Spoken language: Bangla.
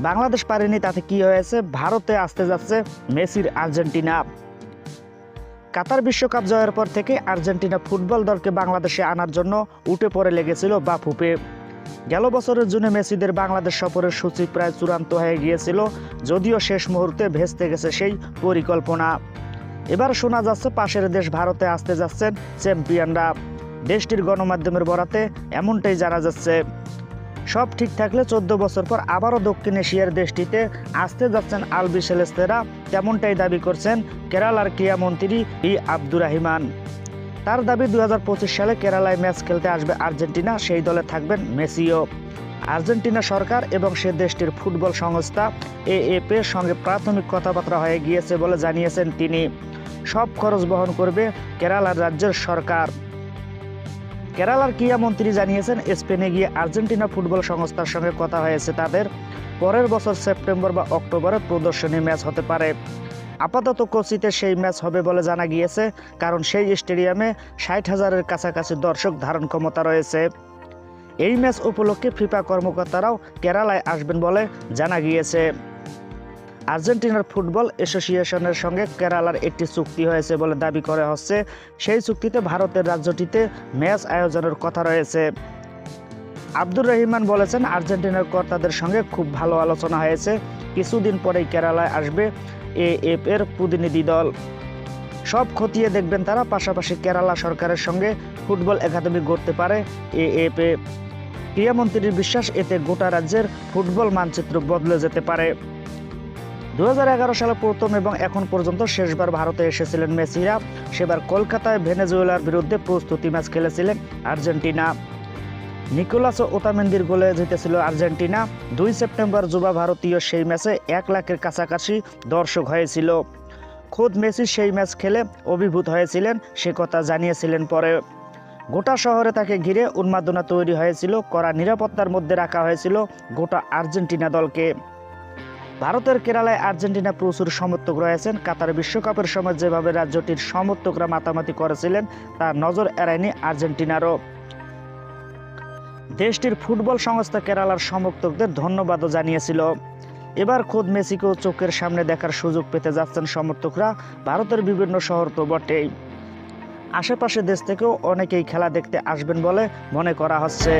বাংলাদেশ পারেনি, তাতে কি হয়েছে? ভারতে আসতে যাচ্ছে মেসির আর্জেন্টিনা। কাতার বিশ্বকাপ জয়ের পর থেকে আর্জেন্টিনা ফুটবল দলকে বাংলাদেশে আনার জন্য উঠে পড়ে লেগেছিল বা ফুপে গেল বছরের জুনে মেসিদের বাংলাদেশ সফরের সূচি প্রায় চূড়ান্ত হয়ে গিয়েছিল, যদিও শেষ মুহূর্তে ভেস্তে গেছে সেই পরিকল্পনা। এবার শোনা যাচ্ছে পাশের দেশ ভারতে আসতে যাচ্ছেন চ্যাম্পিয়নরা। দেশটির গণমাধ্যমের বরাতে এমনটাই জানা যাচ্ছে। সব ঠিক থাকলে চোদ্দ বছর পর আবারও দক্ষিণ এশিয়ার দেশটিতে আসতে যাচ্ছেন আলবি সেলেস্তেরা। তেমনটাই দাবি করছেন কেরালার ক্রীড়ামন্ত্রী ই আব্দুর রহিমান। তার দাবি দু হাজার পঁচিশ সালে কেরালায় ম্যাচ খেলতে আসবে আর্জেন্টিনা, সেই দলে থাকবেন মেসিও। আর্জেন্টিনা সরকার এবং সে দেশটির ফুটবল সংস্থা এএফ এর সঙ্গে প্রাথমিক কথাবার্তা হয়ে গিয়েছে বলে জানিয়েছেন তিনি। সব খরচ বহন করবে কেরালার রাজ্যের সরকার। কেরালার ক্রীড়া মন্ত্রী জানিয়েছেন, স্পেনে গিয়ে আর্জেন্টিনা ফুটবল সংস্থার সঙ্গে কথা হয়েছে তাদের। পরের বছর সেপ্টেম্বর বা অক্টোবরে প্রদর্শনী ম্যাচ হতে পারে। আপাতত কোচিতে সেই ম্যাচ হবে বলে জানা গিয়েছে, কারণ সেই স্টেডিয়ামে ষাট হাজারের কাছাকাছি দর্শক ধারণ ক্ষমতা রয়েছে। এই ম্যাচ উপলক্ষে ফিফা কর্মকর্তারাও কেরালায় আসবেন বলে জানা গিয়েছে। আর্জেন্টিনার ফুটবল অ্যাসোসিয়েশনের সঙ্গে কেরালার একটি চুক্তি হয়েছে বলে দাবি করা হচ্ছে। সেই চুক্তিতে ভারতের রাজ্যটিতে ম্যাচ আয়োজনের কথা রয়েছে। আব্দুর রহিমান বলেছেন, আর্জেন্টিনার কর্তাদের সঙ্গে খুব ভালো আলোচনা হয়েছে। কিছুদিন পরেই কেরালায় আসবে এএফ এর প্রতিনিধি দল। সব খতিয়ে দেখবেন তারা, পাশাপাশি কেরালা সরকারের সঙ্গে ফুটবল একাডেমি গড়তে পারে এএফ এ ক্রীড়ামন্ত্রীর বিশ্বাস, এতে গোটা রাজ্যের ফুটবল মানচিত্র বদলে যেতে পারে। দু হাজার এগারো সালে প্রথম এবং এখন পর্যন্ত শেষবার ভারতে এসেছিলেন মেসিরা। সেবার কলকাতায় ভেনেজুয়েলার বিরুদ্ধে প্রস্তুতি ম্যাচ খেলেছিলেন আর্জেন্টিনা। নিকোলাস ওতামেন্দির গোলে জিতেছিল আর্জেন্টিনা। দুই সেপ্টেম্বর যুবা ভারতীয় সেই ম্যাচে এক লাখের কাছাকাছি দর্শক হয়েছিল। খোদ মেসি সেই ম্যাচ খেলে অভিভূত হয়েছিলেন, সে কথা জানিয়েছিলেন পরে। গোটা শহরে তাকে ঘিরে উন্মাদনা তৈরি হয়েছিল, কড়া নিরাপত্তার মধ্যে রাখা হয়েছিল গোটা আর্জেন্টিনা দলকে। ভারতের কেরালায় আর্জেন্টিনা প্রচুর সমর্থক রয়েছেন। কাতার বিশ্বকাপের সময় যেভাবে রাজ্যটির সমর্থকরা মাতামাতি করেছিলেন, তা নজর এড়ায়নি আর্জেন্টিনারও। দেশটির ফুটবল সংস্থা কেরালার সমর্থকদের ধন্যবাদও জানিয়েছিল। এবার খোদ মেসিকেও চোখের সামনে দেখার সুযোগ পেতে যাচ্ছেন সমর্থকরা ভারতের বিভিন্ন শহর তো বটেই আশেপাশে দেশ থেকেও অনেকেই খেলা দেখতে আসবেন বলে মনে করা হচ্ছে।